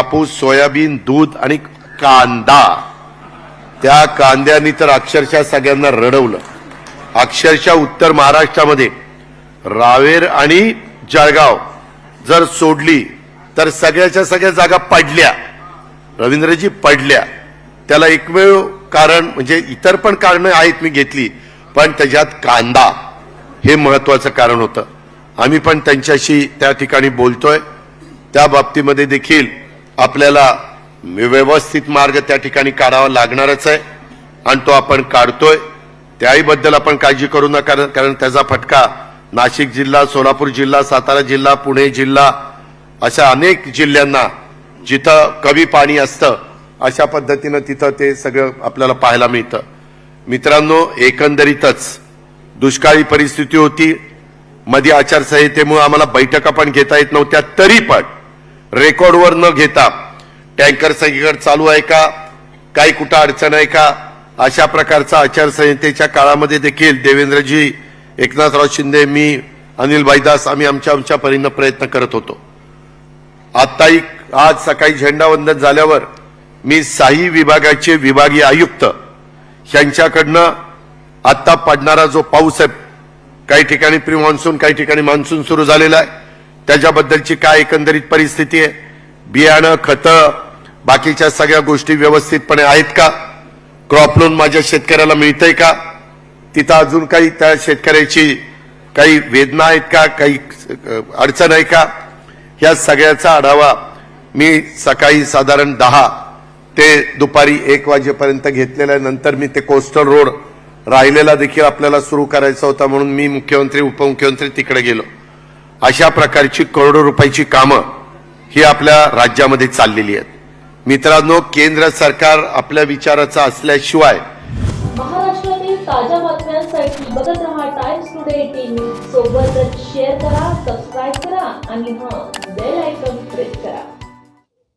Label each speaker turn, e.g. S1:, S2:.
S1: कापूस सोयाबीन दूध आणि कांदा. त्या कांद्यानी तर अक्षरशः सगळ्यांना रडवलं. अक्षरशः उत्तर महाराष्ट्रामध्ये रावेर आणि जळगाव जर सोडली तर सगळ्याच्या सगळ्या जागा पडल्या. रवींद्रजी पडल्या. त्याला एकमेव कारण म्हणजे इतर पण कारणं आहेत मी घेतली पण त्याच्यात कांदा हे महत्वाचं कारण होतं. आम्ही पण त्यांच्याशी त्या ठिकाणी बोलतोय. त्या बाबतीमध्ये देखील आपल्याला व्यवस्थित मार्ग त्या ठिकाणी काढावा लागणारच आहे. आणि तो आपण काढतोय. त्याहीबद्दल आपण काळजी करू नका कारण त्याचा फटका नाशिक जिल्हा सोलापूर जिल्हा सातारा जिल्हा पुणे जिल्हा अशा अनेक जिल्ह्यांना जिथं कमी पाणी असतं अशा पद्धतीनं तिथं ते सगळं आपल्याला पाहायला मिळतं. मित्रांनो एकंदरीतच दुष्काळी परिस्थिती होती. मध्ये आचारसंहितेमुळे आम्हाला बैठका पण घेता येत नव्हत्या तरी पण रेकॉर्डवर न घेता. टँकर सगळीकडे चालू आहे का? काही कुठं अडचण आहे का? अशा प्रकारचा आचारसंहितेच्या काळामध्ये देखील देवेंद्रजी एकनाथराव शिंदे मी अनिल भाईदास आम्ही आमच्या आमच्या परीनं प्रयत्न करत होतो. आत्ताही आज सकाळी झेंडावंदन झाल्यावर मी साही विभागाचे विभागीय आयुक्त यांच्याकडनं आत्ता पडणारा जो पाऊस आहे काही ठिकाणी प्री मान्सून काही ठिकाणी मान्सून सुरू झालेला आहे. त्याच्याबद्दलची काय एकंदरीत परिस्थिती आहे? बियाणं खतं बाकीच्या सगळ्या गोष्टी व्यवस्थितपणे आहेत का? क्रॉप लोन माझ्या शेतकऱ्याला मिळतंय का? तिथं अजून काही त्या शेतकऱ्याची काही वेदना आहेत का? काही अडचण आहे का? या सगळ्याचा आढावा मी सकाळी साधारण दहा ते दुपारी एक वाजेपर्यंत घेतलेल्या नंतर मी ते कोस्टल रोड राहिलेला देखील आपल्याला सुरू करायचा होता म्हणून मी मुख्यमंत्री उपमुख्यमंत्री तिकडे गेलो. अशा प्रकारची करोडो रुपयाची कामं ही आपल्या राज्यामध्ये चाललेली आहेत. मित्रांनो केंद्र सरकार आपल्या विचाराचा असल्याशिवाय
S2: महाराष्ट्रातील ताज्या बातम्यांसाठी बघत रहा टाइम्स टुडे टीव्ही सोबतच शेअर करा सबस्क्राईब करा आणि हा बेल आयकॉन प्रेस करा.